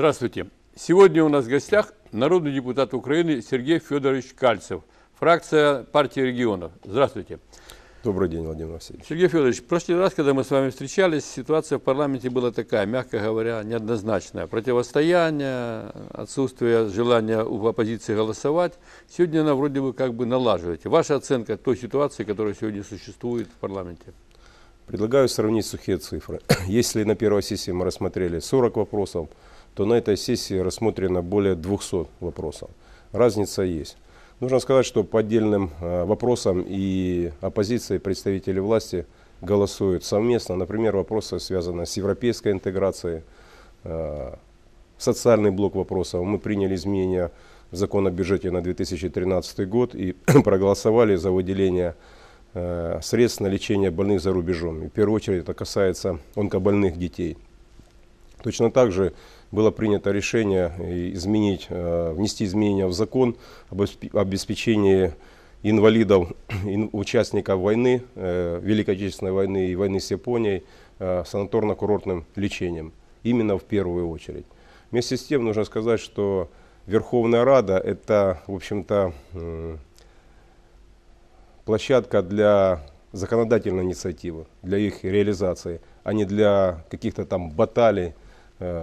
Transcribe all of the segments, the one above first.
Здравствуйте. Сегодня у нас в гостях народный депутат Украины Сергей Федорович Кальцев, фракция партии регионов. Здравствуйте. Добрый день, Владимир Васильевич. Сергей Федорович, в прошлый раз, когда мы с вами встречались, ситуация в парламенте была такая, мягко говоря, неоднозначная. Противостояние, отсутствие желания у оппозиции голосовать. Сегодня она вроде бы как бы налаживаете. Ваша оценка той ситуации, которая сегодня существует в парламенте? Предлагаю сравнить сухие цифры. Если на первой сессии мы рассмотрели 40 вопросов, то на этой сессии рассмотрено более 200 вопросов. Разница есть. Нужно сказать, что по отдельным э, вопросам и оппозиция, и представители власти голосуют совместно. Например, вопросы, связанные с европейской интеграцией, э, социальный блок вопросов. Мы приняли изменения в закон о бюджете на 2013 год и проголосовали за выделение э, средств на лечение больных за рубежом. И в первую очередь это касается онкобольных детей. Точно так же было принято решение изменить, э, внести изменения в закон об обеспечении инвалидов, участников войны, э, Великой Отечественной войны и войны с Японией э, санаторно-курортным лечением. Именно в первую очередь. Вместе с тем нужно сказать, что Верховная Рада это, в общем-то, площадка для законодательной инициативы, для их реализации, а не для каких-то там баталий, Э,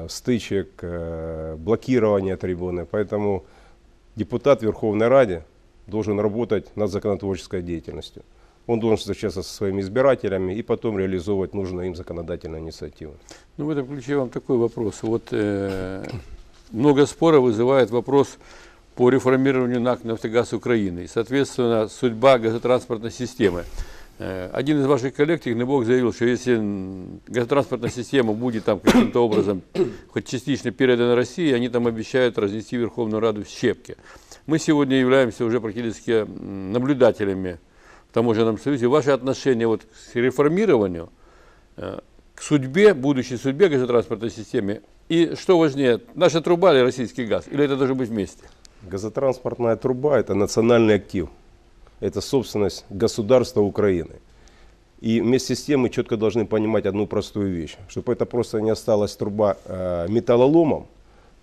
стычек, э, блокирования трибуны. Поэтому депутат Верховной Раде должен работать над законотворческой деятельностью. Он должен встречаться со своими избирателями и потом реализовывать нужную им законодательную инициативу. Ну, в этом ключе вам такой вопрос. Вот э, много споров вызывает вопрос по реформированию НАК «Нафтогаз Украины» и, соответственно, судьба газотранспортной системы. Э, один из ваших коллег, Технобок, заявил, что если газотранспортная система будет там каким-то образом хоть частично передана России, они там обещают разнести Верховную Раду в щепки. Мы сегодня являемся уже практически наблюдателями в таможенном союзе. Ваше отношение вот к реформированию, э, к судьбе, будущей судьбе газотранспортной системы, и что важнее, наша труба или российский газ, или это должно быть вместе? Газотранспортная труба – это национальный актив это собственность государства Украины. И вместе с тем мы четко должны понимать одну простую вещь, чтобы это просто не осталась труба э, металлоломом,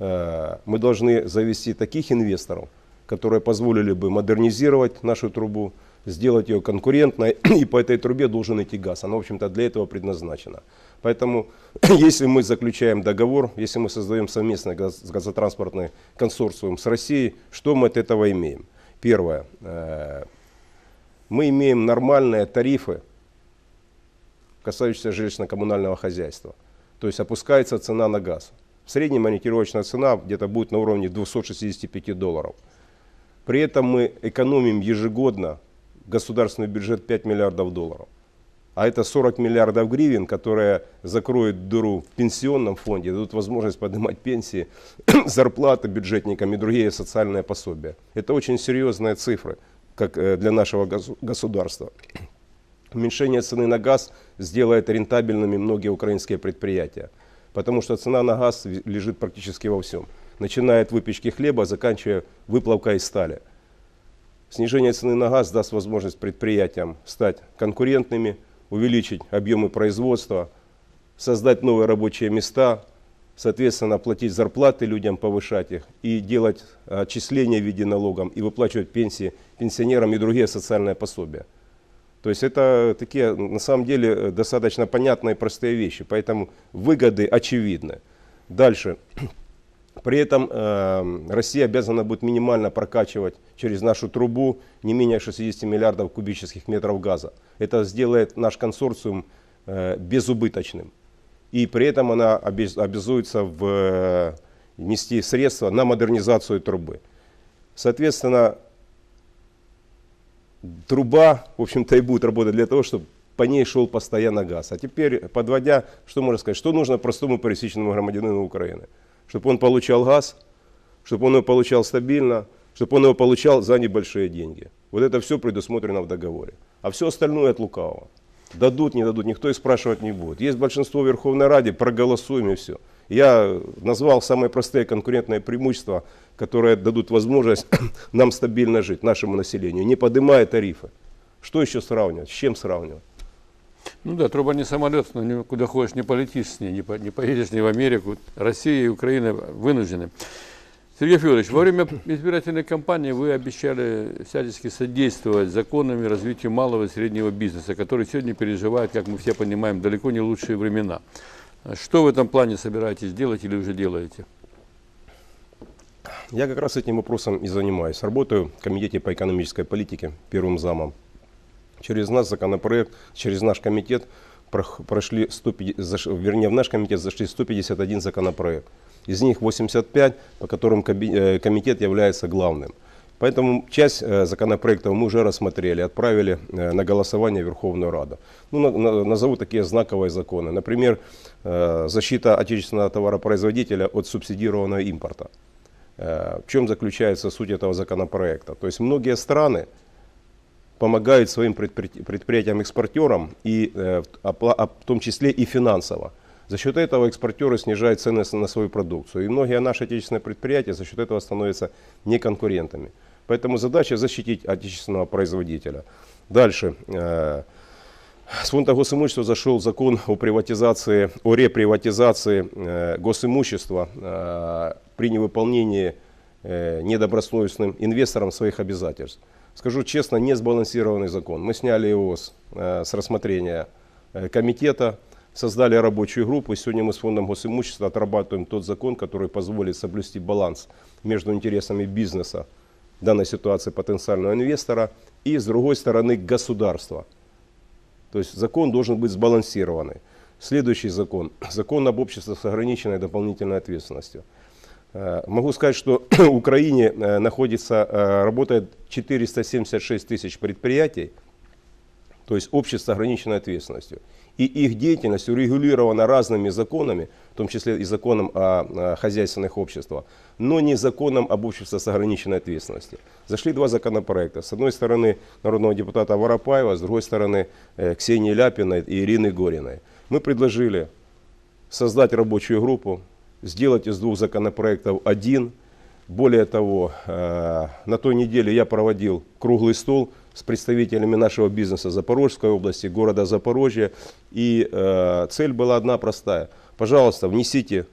э, мы должны завести таких инвесторов, которые позволили бы модернизировать нашу трубу, сделать ее конкурентной, и по этой трубе должен идти газ. Она, в общем-то, для этого предназначена. Поэтому, если мы заключаем договор, если мы создаем совместный газотранспортный консорциум с Россией, что мы от этого имеем? Первое. Э, мы имеем нормальные тарифы, касающиеся жилищно-коммунального хозяйства. То есть опускается цена на газ. В среднем ориентировочная цена где-то будет на уровне 265 долларов. При этом мы экономим ежегодно государственный бюджет 5 миллиардов долларов. А это 40 миллиардов гривен, которые закроют дыру в пенсионном фонде, дадут возможность поднимать пенсии, зарплаты бюджетникам и другие социальные пособия. Это очень серьезные цифры как э, для нашего государства. Уменьшение цены на газ сделает рентабельными многие украинские предприятия, потому что цена на газ лежит практически во всем, начиная от выпечки хлеба, заканчивая выплавкой стали. Снижение цены на газ даст возможность предприятиям стать конкурентными, увеличить объемы производства, создать новые рабочие места, соответственно, платить зарплаты людям, повышать их и делать отчисления в виде налогов и выплачивать пенсии пенсионерам и другие социальные пособия. То есть это такие, на самом деле, достаточно понятные и простые вещи, поэтому выгоды очевидны. Дальше. При этом э, Россия обязана будет минимально прокачивать через нашу трубу не менее 60 миллиардов кубических метров газа. Это сделает наш консорциум э, безубыточным и при этом она обязуется в, э, нести средства на модернизацию трубы. Соответственно, труба, в общем-то, и будет работать для того, чтобы по ней шел постоянно газ. А теперь, подводя, что можно сказать, что нужно простому пересеченному громадянину Украины? Чтобы он получал газ, чтобы он его получал стабильно, чтобы он его получал за небольшие деньги. Вот это все предусмотрено в договоре. А все остальное от лукавого. Дадут, не дадут, никто и спрашивать не будет. Есть большинство в Верховной Раде, проголосуем и все. Я назвал самые простые конкурентные преимущества, которые дадут возможность нам стабильно жить, нашему населению, не поднимая тарифы. Что еще сравнивать? С чем сравнивать? Ну да, труба не самолет, но куда ходишь, не полетишь с ней, не, по- не поедешь ни в Америку. Россия и Украина вынуждены. Сергей Федорович, во время избирательной кампании вы обещали всячески содействовать законам и развитию малого и среднего бизнеса, который сегодня переживает, как мы все понимаем, далеко не лучшие времена. Что в этом плане собираетесь делать или уже делаете? Я как раз этим вопросом и занимаюсь. Работаю в Комитете по экономической политике первым замом. Через нас законопроект, через наш комитет прошли 150, заш- вернее, в наш комитет зашли 151 законопроект. Из них 85, по которым э, комитет является главным. Поэтому часть э, законопроектов мы уже рассмотрели, отправили э, на голосование Верховную Раду. Ну, на- на- назову такие знаковые законы. Например, защита отечественного товаропроизводителя от субсидированного импорта. В чем заключается суть этого законопроекта? То есть многие страны помогают своим предпри- предприятиям-экспортерам, и, э, а в том числе и финансово. За счет этого экспортеры снижают цены на свою продукцию. И многие наши отечественные предприятия за счет этого становятся неконкурентами. Поэтому задача защитить отечественного производителя. Дальше. э, С фонда госимущества зашел закон о приватизации, о реприватизации э, госимущества при невыполнении недобросовестным инвесторам своих обязательств. Скажу честно, не сбалансированный закон. Мы сняли его с, э, с рассмотрения э, комитета, создали рабочую группу. И сегодня мы с фондом госимущества отрабатываем тот закон, который позволит соблюсти баланс между интересами бизнеса данной ситуации потенциального инвестора и, с другой стороны, государства. То есть закон должен быть сбалансированный. Следующий закон. Закон об обществе с ограниченной дополнительной ответственностью. Э, Могу сказать, что в Украине находится, работает 476 тысяч предприятий, то есть общество с ограниченной ответственностью. И их деятельность урегулирована разными законами, в том числе и законом о, хозяйственных обществах, но не законом об обществе с ограниченной ответственностью. Зашли два законопроекта. С одной стороны народного депутата Воропаева, с другой стороны э, Ксении Ляпиной и Ирины Гориной. Мы предложили создать рабочую группу, сделать из двух законопроектов один. Более того, э, на той неделе я проводил круглый стол с представителями нашего бизнеса Запорожской области, города Запорожья. И э, цель была одна простая. Пожалуйста, внесите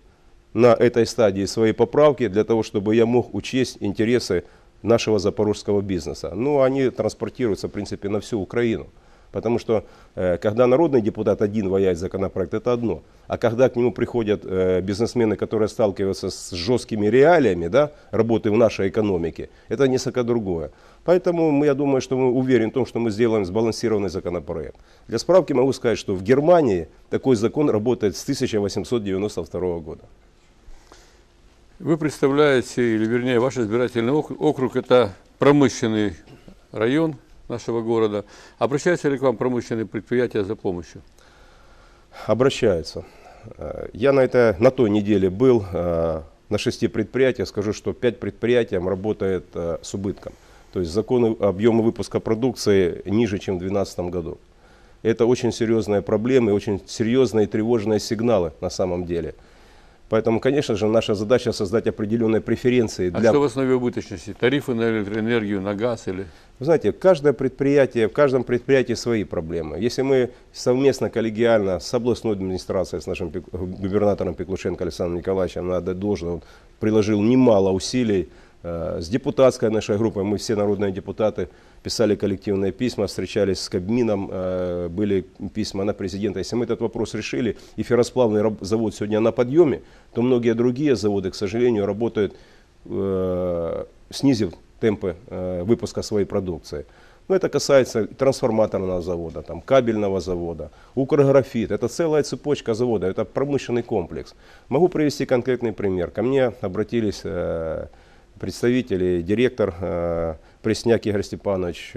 на этой стадии свои поправки для того, чтобы я мог учесть интересы нашего запорожского бизнеса. Ну, они транспортируются, в принципе, на всю Украину. Потому что, э, когда народный депутат один ваяет законопроект, это одно. А когда к нему приходят э, бизнесмены, которые сталкиваются с жесткими реалиями да, работы в нашей экономике, это несколько другое. Поэтому мы, я думаю, что мы уверены в том, что мы сделаем сбалансированный законопроект. Для справки могу сказать, что в Германии такой закон работает с 1892 года. Вы представляете, или вернее ваш избирательный ок- округ, это промышленный район нашего города. Обращаются ли к вам промышленные предприятия за помощью? обращаются. Э, Я на, это, на той неделе был э, на шести предприятиях. Скажу, что пять предприятий работает э, с убытком. То есть законы объема выпуска продукции ниже, чем в 2012 году. Это очень серьезная проблема и очень серьезные тревожные сигналы на самом деле. Поэтому, конечно же, наша задача создать определенные преференции А для что в основе убыточности? Тарифы на электроэнергию, на газ или... Вы знаете, каждое предприятие, в каждом предприятии свои проблемы. Если мы совместно, коллегиально с областной администрацией, с нашим губернатором Пеклушенко Александром Николаевичем, надо должно, он приложил немало усилий, э, с депутатской нашей группой, мы все народные депутаты писали коллективные письма, встречались с Кабмином, э, были письма на президента. Если мы этот вопрос решили, и ферросплавный завод сегодня на подъеме, то многие другие заводы, к сожалению, работают, э, снизив темпы э, выпуска своей продукции. Но это касается трансформаторного завода, там, кабельного завода, Укрграфит. Это целая цепочка завода, это промышленный комплекс. Могу привести конкретный пример. Ко мне обратились представители, директор Пресняк Игорь Степанович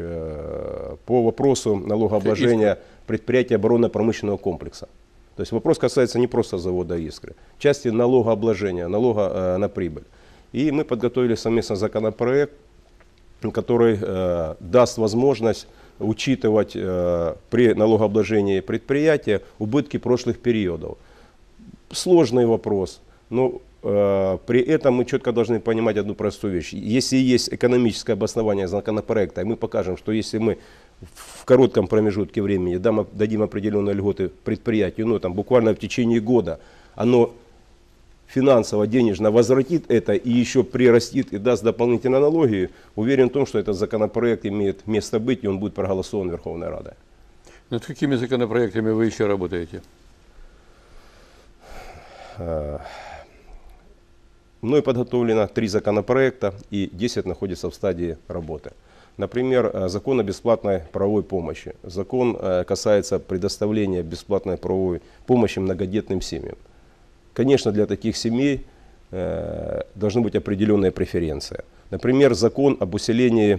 по вопросу налогообложения предприятия оборонно-промышленного комплекса. То есть вопрос касается не просто завода «Искры», части налогообложения, налога э, на прибыль. И мы подготовили совместно законопроект, который э, даст возможность учитывать э, при налогообложении предприятия убытки прошлых периодов. Сложный вопрос, но при этом мы четко должны понимать одну простую вещь. Если есть экономическое обоснование законопроекта, и мы покажем, что если мы в коротком промежутке времени дам, дадим определенные льготы предприятию, ну там буквально в течение года, оно финансово, денежно возвратит это и еще прирастит и даст дополнительные налоги, уверен в том, что этот законопроект имеет место быть и он будет проголосован Верховной Радой. Над какими законопроектами вы еще работаете? Мной подготовлено три законопроекта и 10 находятся в стадии работы. Например, э, закон о бесплатной правовой помощи. Закон э, касается предоставления бесплатной правовой помощи многодетным семьям. Конечно, для таких семей э, должны быть определенные преференции. Например, закон об усилении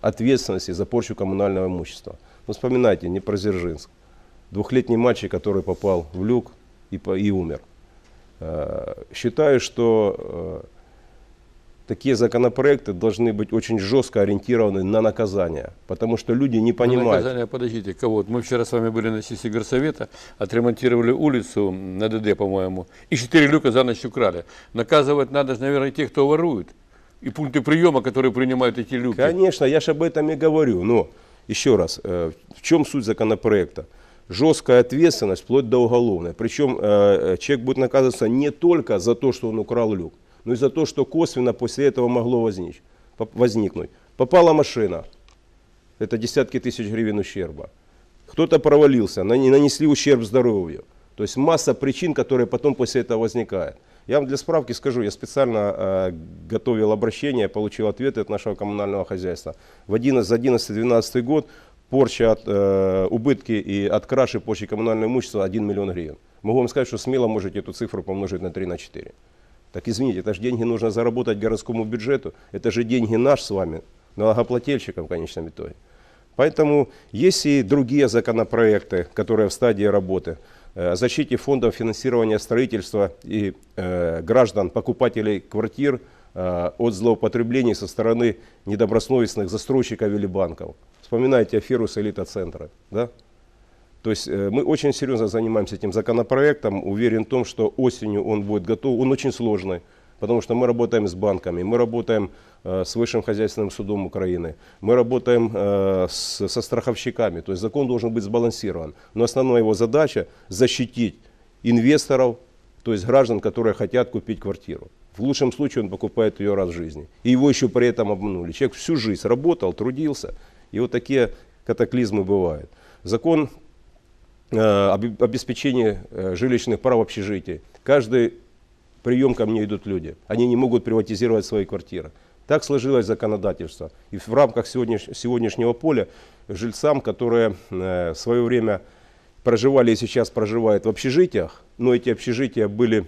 ответственности за порчу коммунального имущества. Ну, вспоминайте, не про Дзержинск. Двухлетний мальчик, который попал в люк и, и умер. Э, Считаю, что э, такие законопроекты должны быть очень жестко ориентированы на наказание, потому что люди не понимают. наказание, подождите, кого? Вот Мы вчера с вами были на сессии горсовета, отремонтировали улицу на ДД, по-моему, и четыре люка за ночь украли. Наказывать надо, наверное, тех, кто ворует. И пункты приема, которые принимают эти люки. Конечно, я же об этом и говорю. Но еще раз, э, в чем суть законопроекта? Жесткая ответственность, вплоть до уголовной. Причем э, человек будет наказываться не только за то, что он украл люк, но и за то, что косвенно после этого могло возник- возникнуть. Попала машина, это десятки тысяч гривен ущерба. Кто-то провалился, нанесли ущерб здоровью. То есть масса причин, которые потом после этого возникают. Я вам для справки скажу, я специально э, готовил обращение, получил ответы от нашего коммунального хозяйства. В 11 за 11-12 год порча от э, убытки и от краши порчи коммунального имущества 1 миллион гривен. Могу вам сказать, что смело можете эту цифру помножить на 3 на 4. Так извините, это же деньги нужно заработать городскому бюджету, это же деньги наш с вами, налогоплательщикам в конечном итоге. Поэтому есть и другие законопроекты, которые в стадии работы. Э, О защите фондов финансирования строительства и э, граждан, покупателей квартир э, от злоупотреблений со стороны недобросовестных застройщиков или банков. Вспоминайте аферу с элитоцентра. Да? То есть э, мы очень серьезно занимаемся этим законопроектом. Уверен в том, что осенью он будет готов. Он очень сложный, потому что мы работаем с банками, мы работаем э, с Высшим хозяйственным судом Украины, мы работаем э, с- со страховщиками. То есть закон должен быть сбалансирован. Но основная его задача защитить инвесторов, то есть граждан, которые хотят купить квартиру. В лучшем случае он покупает ее раз в жизни. И его еще при этом обманули. Человек всю жизнь работал, трудился. И вот такие катаклизмы бывают. Закон э, об- обеспечение э, жилищных прав общежитий. Каждый прием ко мне идут люди. Они не могут приватизировать свои квартиры. Так сложилось законодательство. И в рамках сегодняш- сегодняшнего поля жильцам, которые э, в свое время проживали и сейчас проживают в общежитиях, но эти общежития были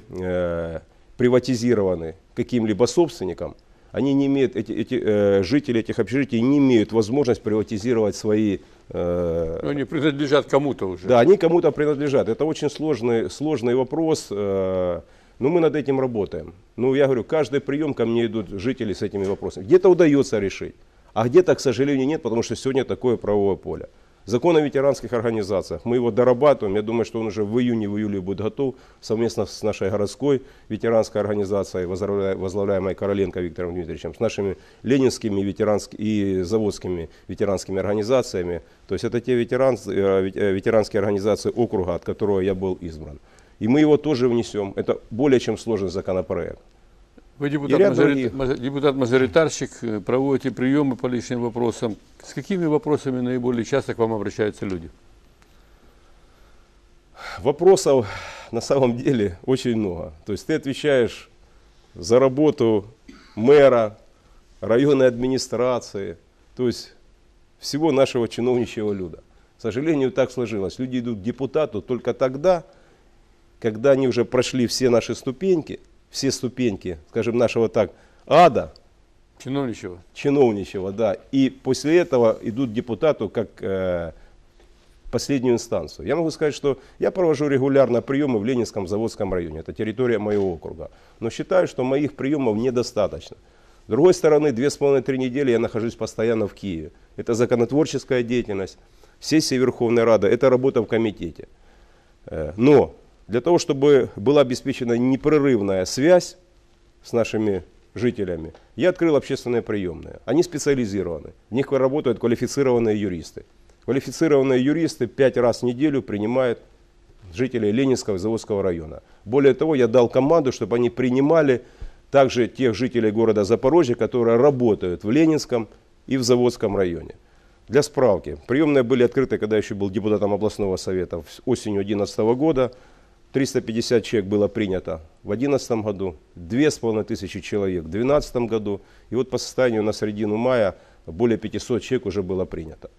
приватизированы каким-либо собственником, они не имеют, эти, эти, э, жители этих общежитий не имеют возможность приватизировать свои э, Ну, Они принадлежат кому-то уже. да, они кому-то принадлежат. Это очень сложный, сложный вопрос. э, Но мы над этим работаем. Ну, я говорю, каждый прием ко мне идут жители с этими вопросами. Где-то удается решить, а где-то, к сожалению, нет, потому что сегодня такое правовое поле. Закон о ветеранских организациях, мы его дорабатываем, я думаю, что он уже в июне, в июле будет готов, совместно с нашей городской ветеранской организацией, возглавля- возглавляемой Короленко Виктором Дмитриевичем, с нашими ленинскими ветеранскими и заводскими ветеранскими организациями. То есть это те ветеран, э, э, ветеранские организации округа, от которого я был избран. И мы его тоже внесем. Это более чем сложный законопроект. Вы депутат, депутат-мажоритарщик, э, проводите приемы по личным вопросам. С какими вопросами наиболее часто к вам обращаются люди? Вопросов на самом деле очень много. То есть ты отвечаешь за работу мэра, районной администрации, то есть всего нашего чиновничьего люда. К сожалению, так сложилось. Люди идут к депутату только тогда, когда они уже прошли все наши ступеньки, все ступеньки, скажем, нашего так, ада, Чиновничего. чиновничего, да. И после этого идут депутату как э, последнюю инстанцию. Я могу сказать, что я провожу регулярно приемы в Ленинском заводском районе. Это территория моего округа. Но считаю, что моих приемов недостаточно. С другой стороны, две с половиной-три недели я нахожусь постоянно в Киеве. Это законотворческая деятельность, сессия Верховной Рады, это работа в комитете. Э, Но для того, чтобы была обеспечена непрерывная связь с нашими жителями, я открыл общественные приемные. Они специализированы. В них работают квалифицированные юристы. Квалифицированные юристы пять раз в неделю принимают жителей Ленинского и Заводского района. Более того, я дал команду, чтобы они принимали также тех жителей города Запорожья, которые работают в Ленинском и в Заводском районе. Для справки, приемные были открыты, когда я еще был депутатом областного совета осенью 2011 года. 350 человек было принято в 2011 году, 2500 человек в 2012 году. И вот по состоянию на середину мая более 500 человек уже было принято.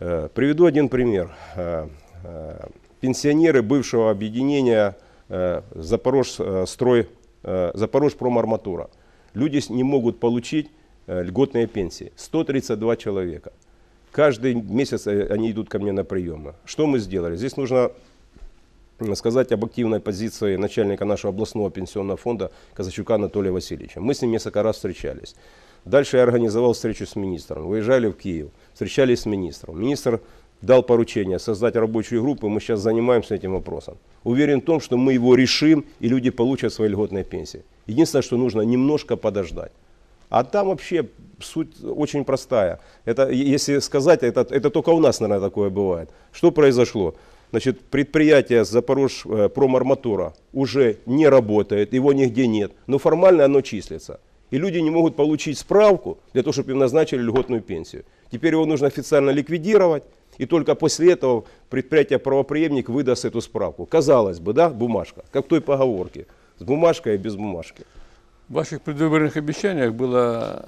Э, Приведу один пример. Э, э, Пенсионеры бывшего объединения Запорож, строй, э, Запорожпромарматура. Люди не могут получить льготные пенсии. 132 человека. Каждый месяц они идут ко мне на приемы. Что мы сделали? Здесь нужно сказать об активной позиции начальника нашего областного пенсионного фонда Казачука Анатолия Васильевича. Мы с ним несколько раз встречались. Дальше я организовал встречу с министром. Выезжали в Киев, встречались с министром. Министр дал поручение создать рабочую группу, и мы сейчас занимаемся этим вопросом. Уверен в том, что мы его решим, и люди получат свои льготные пенсии. Единственное, что нужно немножко подождать. А там вообще суть очень простая. Это, если сказать, это, это только у нас, наверное, такое бывает. Что произошло? Значит, предприятие Запорож э, промарматура уже не работает, его нигде нет, но формально оно числится. И люди не могут получить справку для того, чтобы им назначили льготную пенсию. Теперь его нужно официально ликвидировать, и только после этого предприятие правоприемник выдаст эту справку. Казалось бы, да, бумажка, как в той поговорке, с бумажкой и без бумажки. В ваших предвыборных обещаниях было,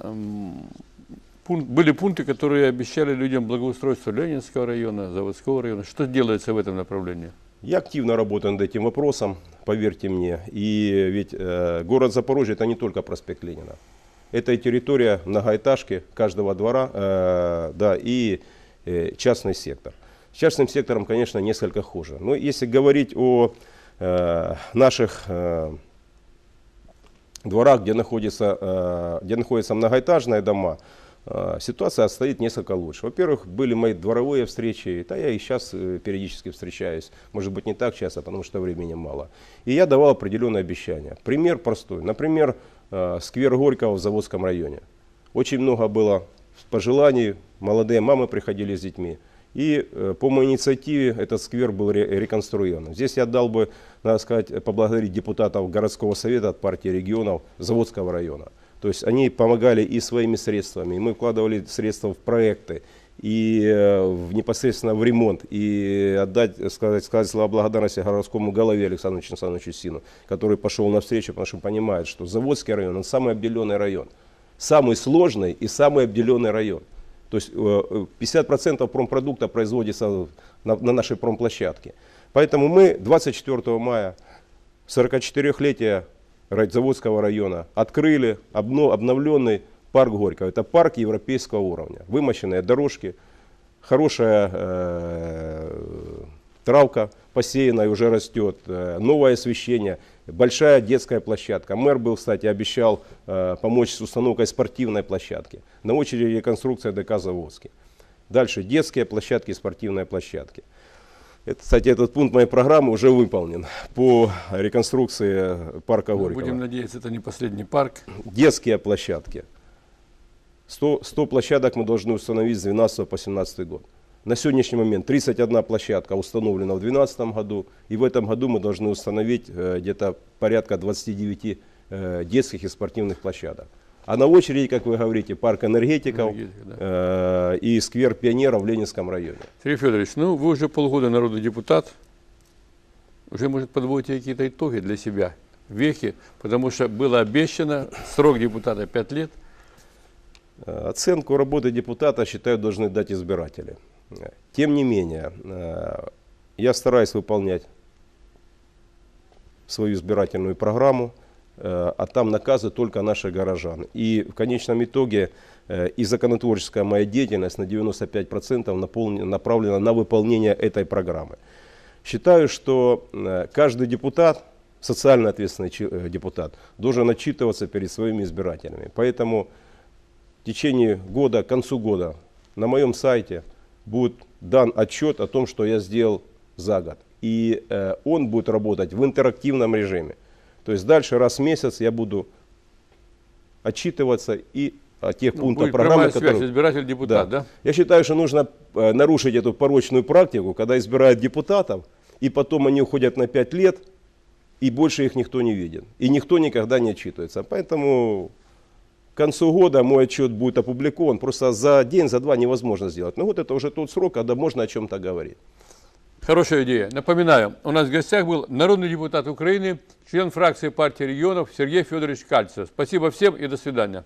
м, пун- были пункты, которые обещали людям благоустройство Ленинского района, Заводского района. Что делается в этом направлении? Я активно работаю над этим вопросом, поверьте мне. И ведь э, город Запорожье это не только проспект Ленина. Это и территория многоэтажки каждого двора, э, да, и э, частный сектор. С частным сектором, конечно, несколько хуже. Но если говорить о э, наших э, дворах, где находятся, э, где находятся многоэтажные дома, ситуация стоит несколько лучше. Во-первых, были мои дворовые встречи, да я и сейчас э, периодически встречаюсь, может быть не так часто, потому что времени мало. И я давал определенные обещания. Пример простой. Например, э, сквер Горького в Заводском районе. Очень много было пожеланий, молодые мамы приходили с детьми. И э, по моей инициативе этот сквер был ре- реконструирован. Здесь я дал бы, надо сказать, поблагодарить депутатов городского совета от партии регионов Заводского района. То есть они помогали и своими средствами, мы вкладывали средства в проекты, и э, в, непосредственно в ремонт, и отдать, сказать, сказать слова благодарности городскому голове Александру Александровичу Сину, который пошел навстречу, потому что понимает, что Заводский район, он самый обделенный район, самый сложный и самый обделенный район. То есть э, э, 50% промпродукта производится на, на нашей промплощадке. Поэтому мы 24 мая 44-летие Заводского района открыли обно- обновленный парк Горького. Это парк европейского уровня. Вымощенные дорожки, хорошая э, травка посеянная уже растет, э, новое освещение, большая детская площадка. Мэр был, кстати, обещал э, помочь с установкой спортивной площадки. На очереди реконструкция ДК Заводский. Дальше детские площадки, спортивные площадки. Это, кстати, этот пункт моей программы уже выполнен по реконструкции парка Ну, Горького. Будем надеяться, это не последний парк. Детские площадки. 100, 100 площадок мы должны установить с 12 по 17 год. На сегодняшний момент 31 площадка установлена в 2012 году, и в этом году мы должны установить э, где-то порядка 29 э, детских и спортивных площадок. А на очереди, как вы говорите, парк энергетиков Энергетика, да. э, и сквер пионеров в Ленинском районе. Сергей Федорович, ну вы уже полгода народный депутат. Уже, может, подводите какие-то итоги для себя, вехи, потому что было обещано, срок депутата 5 лет. Э, Оценку работы депутата, считаю, должны дать избиратели. Тем не менее, э, я стараюсь выполнять свою избирательную программу, а там наказы только наших горожан. И в конечном итоге э, и законотворческая моя деятельность на 95% наполнена- направлена на выполнение этой программы. Считаю, что э, каждый депутат, социально ответственный э, депутат, должен отчитываться перед своими избирателями. Поэтому в течение года, к концу года на моем сайте будет дан отчет о том, что я сделал за год. И э, он будет работать в интерактивном режиме. То есть дальше раз в месяц я буду отчитываться и о тех Ну, пунктах программы, связь, которые... избиратель-депутат, да? Я считаю, что нужно э, нарушить эту порочную практику, когда избирают депутатов, и потом они уходят на 5 лет, и больше их никто не видит. И никто никогда не отчитывается. Поэтому к концу года мой отчет будет опубликован. Просто за день, за два невозможно сделать. Но вот это уже тот срок, когда можно о чем-то говорить. Хорошая идея. Напоминаю, у нас в гостях был народный депутат Украины, член фракции партии регионов Сергей Федорович Кальцев. Спасибо всем и до свидания.